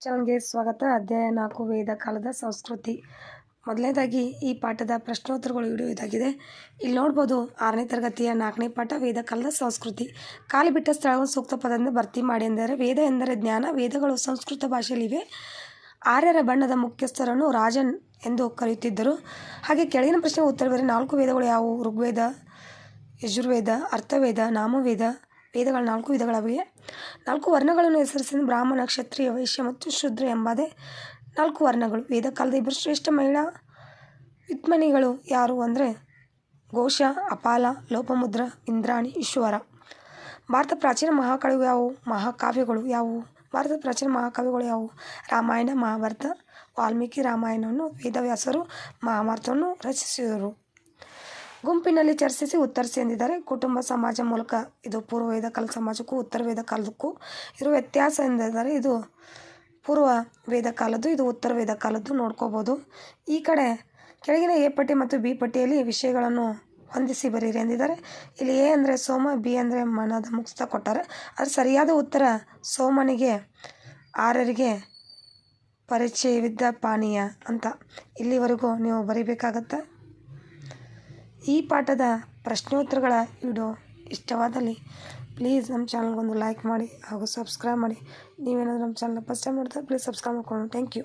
ಚಾನಲ್ಗೆ ಸ್ವಾಗತ. ಅಧ್ಯಾಯ ನಾಲ್ಕು ವೇದ ಕಾಲದ ಸಂಸ್ಕೃತಿ. ಮೊದಲನೇದಾಗಿ ಈ ಪಾಠದ ಪ್ರಶ್ನೋತ್ತರಗಳು ವಿಡಿಯೋ ಇದಾಗಿದೆ ಇಲ್ಲಿ ನೋಡ್ಬೋದು, ಆರನೇ ತರಗತಿಯ ನಾಲ್ಕನೇ ಪಾಠ ವೇದ ಕಾಲದ ಸಂಸ್ಕೃತಿ. ಕಾಲು ಬಿಟ್ಟ ಸ್ಥಳವನ್ನು ಸೂಕ್ತ ಪದದಿಂದ ಭರ್ತಿ ಮಾಡಿ ಎಂದರೆ ವೇದ ಎಂದರೆ ಜ್ಞಾನ, ವೇದಗಳು ಸಂಸ್ಕೃತ ಭಾಷೆಯಲ್ಲಿವೆ. ಆರ್ಯರ ಬಣ್ಣದ ಮುಖ್ಯಸ್ಥರನ್ನು ರಾಜನ್ ಎಂದು ಕರೆಯುತ್ತಿದ್ದರು. ಹಾಗೆ ಕೆಳಗಿನ ಪ್ರಶ್ನೆ ಉತ್ತರ ಬೇರೆ ನಾಲ್ಕು ವೇದಗಳು ಯಾವುವು? ಋಗ್ವೇದ, ಯಜುರ್ವೇದ, ಅರ್ಥವೇದ, ನಾಮವೇದ ವೇದಗಳ ನಾಲ್ಕು ವಿಧಗಳಾಗಿವೆ ನಾಲ್ಕು ವರ್ಣಗಳನ್ನು ಹೆಸರಿಸಿದ ಬ್ರಾಹ್ಮಣ, ಕ್ಷತ್ರಿಯ, ವೈಶ್ಯ ಮತ್ತು ಶೂದ್ರ ಎಂಬದೇ ನಾಲ್ಕು ವರ್ಣಗಳು. ವೇದ ಕಾಲದ ಇಬ್ಬರು ಶ್ರೇಷ್ಠ ಮಹಿಳಾ ವಿತ್ಮನಿಗಳು ಯಾರು ಅಂದರೆ ಘೋಷ, ಅಪಾಲ, ಲೋಪಮುದ್ರ, ಇಂದ್ರಾಣಿ, ಈಶ್ವರ. ಭಾರತ ಪ್ರಾಚೀನ ಮಹಾಕಾವ್ಯಗಳು ಯಾವುವು? ಮಹಾಕಾವ್ಯಗಳು ಯಾವುವು? ಭಾರತದ ಪ್ರಾಚೀನ ಮಹಾಕಾವ್ಯಗಳು ಯಾವುವು? ರಾಮಾಯಣ, ಮಹಾಭಾರತ, ವಾಲ್ಮೀಕಿ ರಾಮಾಯಣವನ್ನು ವೇದವ್ಯಾಸರು, ಮಹಾಭಾರತವನ್ನು ರಚಿಸಿದರು. ಗುಂಪಿನಲ್ಲಿ ಚರ್ಚಿಸಿ ಉತ್ತರಿಸಿ ಎಂದಿದ್ದಾರೆ. ಕುಟುಂಬ ಸಮಾಜ ಮೂಲಕ ಇದು ಪೂರ್ವ ವೇದ ಕಾಲದ ಸಮಾಜಕ್ಕೂ ಉತ್ತರ ವೇದ ಕಾಲದಕ್ಕೂ ಇರುವ ವ್ಯತ್ಯಾಸ ಎಂದಿದ್ದಾರೆ. ಇದು ಪೂರ್ವ ವೇದ ಕಾಲದ್ದು, ಇದು ಉತ್ತರ ವೇದ ಕಾಲದ್ದು ನೋಡ್ಕೋಬೋದು. ಈ ಕಡೆ ಕೆಳಗಿನ ಎ ಪಟ್ಟಿ ಮತ್ತು ಬಿ ಪಟ್ಟಿಯಲ್ಲಿ ವಿಷಯಗಳನ್ನು ಹೊಂದಿಸಿ ಬರೀರಿ ಎಂದಿದ್ದಾರೆ. ಇಲ್ಲಿ ಎ ಅಂದರೆ ಸೋಮ, ಬಿ ಅಂದರೆ ಮನದ ಮುಕ್ತ ಕೊಟ್ಟಾರೆ. ಅದು ಸರಿಯಾದ ಉತ್ತರ ಸೋಮನಿಗೆ, ಆರರಿಗೆ ಪರಿಚಯವಿದ್ದ ಪಾನೀಯ ಅಂತ ಇಲ್ಲಿವರೆಗೂ ನೀವು ಬರೀಬೇಕಾಗತ್ತೆ. ಈ ಪಾಠದ ಪ್ರಶ್ನೋತ್ತರಗಳ ವಿಡಿಯೋ ಇಷ್ಟವಾದಲ್ಲಿ ಪ್ಲೀಸ್ ನಮ್ಮ ಚಾನಲ್ಗೊಂದು ಲೈಕ್ ಮಾಡಿ ಹಾಗೂ ಸಬ್ಸ್ಕ್ರೈಬ್ ಮಾಡಿ. ನೀವೇನಾದರೂ ನಮ್ಮ ಚಾನಲ್ನ ಫಸ್ಟ್ ಟೈಮ್ ನೋಡ್ತಾರೆ ಪ್ಲೀಸ್ ಸಬ್ಸ್ಕ್ರೈಬ್ ಮಾಡ್ಕೊಂಡು. Thank you.